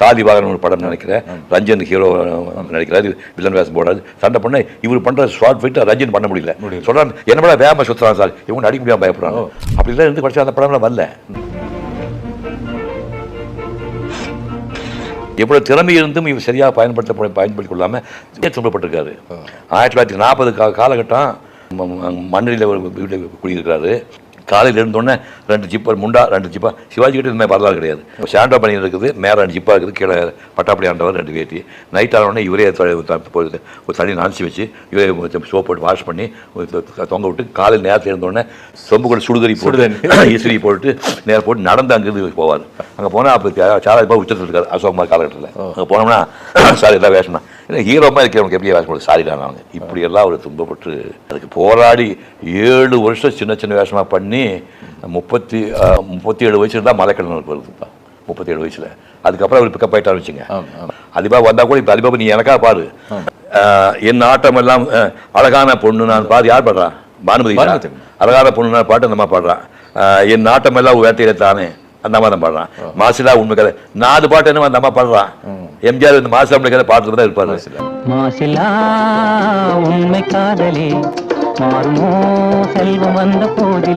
சாதி வாகனம் ஒரு படம் நினைக்கிறேன் ரஞ்சன் ஹீரோ நடிக்கிறாரு வில்லன் வேஷம் போடாது சண்டை பண்ண இவர் பண்ற ஷார்ட் ஃபைட் ரஞ்சன் பண்ண முடியல. சொல்றாங்க என்ன பண்ண வேகமா சுத்துறான் சார். இவங்க நடிக்க முடியாம பயப்படுறாங்க. அப்படிலாம் இருந்து கடைசி அந்த படம்லாம் வரல. எவ்வளவு திறமை இருந்தும் இவர் சரியாக பயன்படுத்த பயன்படுத்திக் கொள்ளாம துன்பப்பட்டிருக்காரு. ஆயிரத்தி தொள்ளாயிரத்தி நாற்பது கா காலகட்டம் மண்ணில் ஒரு வீட்டில் குடியிருக்கிறாரு. காலையில் இருந்தோடனே ரெண்டு ஜிப்பர் முண்டா ரெண்டு ஜிப்பா. சிவாஜி கிட்ட இந்த மாதிரி வரலாறு கிடையாது. ஷாண்டோ பண்ணி இருக்குது மேலே ரெண்டு ஜிப்பா இருக்குது கீழே பட்டாப்படி ஆண்டவர் ரெண்டு வேட்டி. நைட் ஆனோடனே இவரே ஒரு தண்ணி நனைச்சி வச்சு இவரே சோப் போட்டு வாஷ் பண்ணி தொங்க விட்டு காலையில் நேரத்தில் இருந்தோடனே சொம்பு கூட சுடுதறி போட்டு இசிறி போட்டு நேரம் போட்டு நடந்து அங்கிருந்து போவார். அங்கே போனால் அப்போ சாரா இப்போ உச்சத்தில் இருக்காரு அசோகமாக காலகட்டத்தில். அங்கே போனோம்னா சாரி எல்லாம் வேஷம் தான் இல்லை ஹீரோமாக இருக்கிறவங்க எப்படி வேஷம் போடுறது? சாரி தான் அவங்க இப்படி எல்லாம் அவர் துன்பப்பட்டு அதுக்கு போராடி ஏழு வருஷம் சின்ன சின்ன வேஷமாக பண்ணி முப்பத்தி முப்பத்தி ஏழு வயசுல தான் மலைக்கடனுக்கு வருதுப்பா முப்பத்தி ஏழு வயசுல. அதுக்கப்புறம் அவர் பிக்கப் ஆயிட்டாரு வச்சுங்க அதிபா வந்தா கூட இப்போ அதிபா நீ எனக்கா பாரு. என் ஆட்டம் எல்லாம் அழகான பொண்ணு நான் பாரு. யார் பாடுறா? பானுமதி. அழகான பொண்ணு நான் பாட்டு அந்த அம்மா பாடுறான் என் நாட்டம் எல்லாம் வேட்டையில தானே. அந்த அம்மா தான் பாடுறான். மாசிலா உண்மை கதை. நாலு பாட்டு என்ன அந்த அம்மா பாடுறான். எம்ஜிஆர் இந்த மாசிலா உண்மை கதை பாடுறது தான் இருப்பாரு. மாசிலா. உண்மை காதலே மாறுமோ செல்வம் வந்த போதில்.